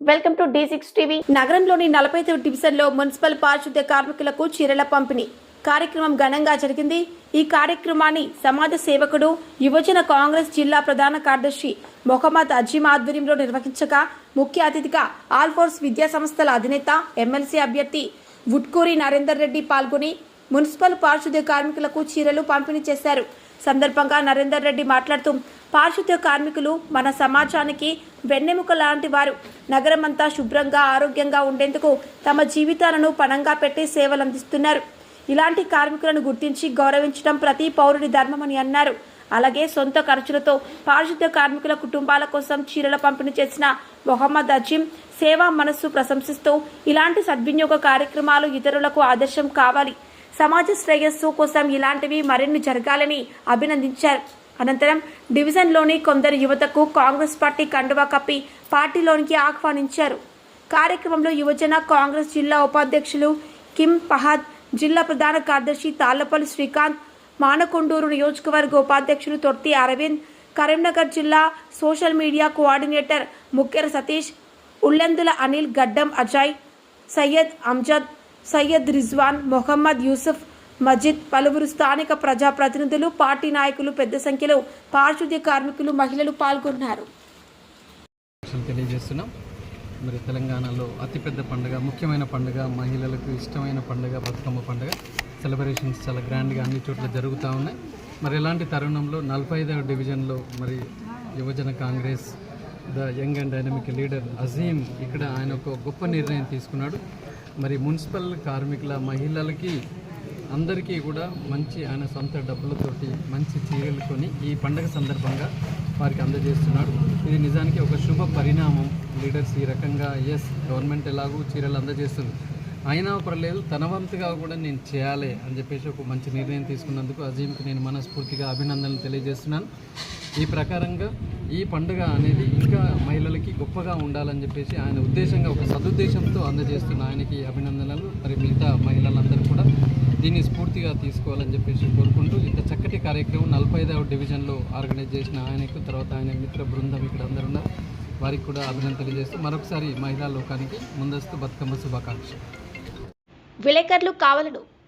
Welcome to D six TV. నగరంలోని నలభై డివిజన్లో మున్సిపల్ పారిశుద్ధ్య కార్మికులకు చీరల పంపిణీ. కార్యక్రమం ఘనంగా జరిగింది. ఈ కార్యక్రమాన్ని సమాజ సేవకుడు యువజన కాంగ్రెస్ జిల్లా ప్రధాన కార్యదర్శి మొహమ్మద్ అజీమ్ ఆధ్వర్యంలో నిర్వహించగా ముఖ్య అతిథిగా ఆల్ఫోర్స్ విద్యా సంస్థల అధినేత ఎమ్మెల్సీ అభ్యర్థి వుట్కూరి నరేందర్ రెడ్డి పాల్గొని మున్సిపల్ పారిశుద్ధ్య కార్మికులకు చీరలు పంపిణీ చేశారు. సందర్భంగా నరేందర్ రెడ్డి మాట్లాడుతూ పారిశుద్ధ్య కార్మికులు మన సమాజానికి వెన్నెముక లాంటి వారు. నగరమంతా శుభ్రంగా ఆరోగ్యంగా ఉండేందుకు తమ జీవితాలను పణంగా పెట్టి సేవలు అందిస్తున్నారు ఇలాంటి కార్మికులను గుర్తించి గౌరవించడం ప్రతి పౌరుడి ధర్మమని అన్నారు. అలాగే సొంత ఖర్చులతో పారిశుద్ధ్య కార్మికుల కుటుంబాల కోసం చీరల పంపిణీ చేసిన మొహమ్మద్ అజీం సేవా మనస్సు ప్రశంసిస్తూ ఇలాంటి సద్వినియోగ కార్యక్రమాలు ఇతరులకు ఆదర్శం కావాలి. సమాజ శ్రేయస్సు కోసం ఇలాంటివి మరిన్ని జరగాలని అభినందించారు. అనంతరం డివిజన్లోని కొందరు యువతకు కాంగ్రెస్ పార్టీ కండువా కప్పి పార్టీలోనికి ఆహ్వానించారు. కార్యక్రమంలో యువజన కాంగ్రెస్ జిల్లా ఉపాధ్యక్షులు కిమ్ పహాద్ జిల్లా ప్రధాన కార్యదర్శి తాళ్ళపల్లి శ్రీకాంత్ మానకొండూరు నియోజకవర్గ ఉపాధ్యక్షులు తొర్తి అరవింద్ కరీంనగర్ జిల్లా social media coordinator Mukkera Satish Ullendula Anil Gaddam Ajay Syed Amjad Syed Rizwan Mohammed Yusuf Majid పలువురు స్థానిక ప్రజాప్రతినిధులు పార్టీ నాయకులు పెద్ద సంఖ్యలో పారిశుద్ధ్య కార్మికులు మహిళలు పాల్గొన్నారు. తెలియజేస్తున్నాం. మరి తెలంగాణలో అతిపెద్ద పండుగ ముఖ్యమైన పండుగ మహిళలకు ఇష్టమైన పండుగ బతుకమ్మ పండుగ. సెలబ్రేషన్స్ చాలా గ్రాండ్గా అన్ని చోట్ల జరుగుతూ ఉన్నాయి. మరి ఇలాంటి తరుణంలో నలభై ఐదవ డివిజన్లో మరి యువజన Congress the young and dynamic leader Azeem ఇక్కడ ఆయన ఒక గొప్ప నిర్ణయం తీసుకున్నాడు. మరి మున్సిపల్ కార్మికుల మహిళలకి అందరికీ కూడా మంచి ఆయన సొంత డబ్బులతోటి మంచి చీరలు కొని ఈ పండగ సందర్భంగా వారికి అందజేస్తున్నాడు. ఇది నిజానికి ఒక శుభ పరిణామం. లీడర్స్ ఈ రకంగా ఎస్ గవర్నమెంట్ ఎలాగూ చీరలు అందజేస్తుంది. అయినా పర్లేదు తన వంతుగా కూడా నేను చేయాలి అని చెప్పేసి ఒక మంచి నిర్ణయం తీసుకున్నందుకు అజీమ్కి నేను మనస్ఫూర్తిగా అభినందనలు తెలియజేస్తున్నాను. ఈ ప్రకారంగా ఈ పండుగ అనేది ఇంకా మహిళలకి గొప్పగా ఉండాలని చెప్పేసి ఆయన ఉద్దేశంగా ఒక సదుద్దేశంతో అందజేస్తున్న ఆయనకి అభినందనలు. మరి మిగతా మహిళలందరూ కూడా దీన్ని స్ఫూర్తిగా తీసుకోవాలని చెప్పేసి కోరుకుంటూ ఇంత చక్కటి కార్యక్రమం నలభై ఐదవ డివిజన్లో ఆర్గనైజ్ చేసిన ఆయనకు తర్వాత ఆయన మిత్ర బృందం ఇక్కడ అందరు ఉన్నారు. వారికి కూడా అభినందనలు చేస్తూ మరొకసారి మహిళా లోకానికి ముందస్తు బతుకమ్మ శుభాకాంక్షలు. విలేకరులు కావాలను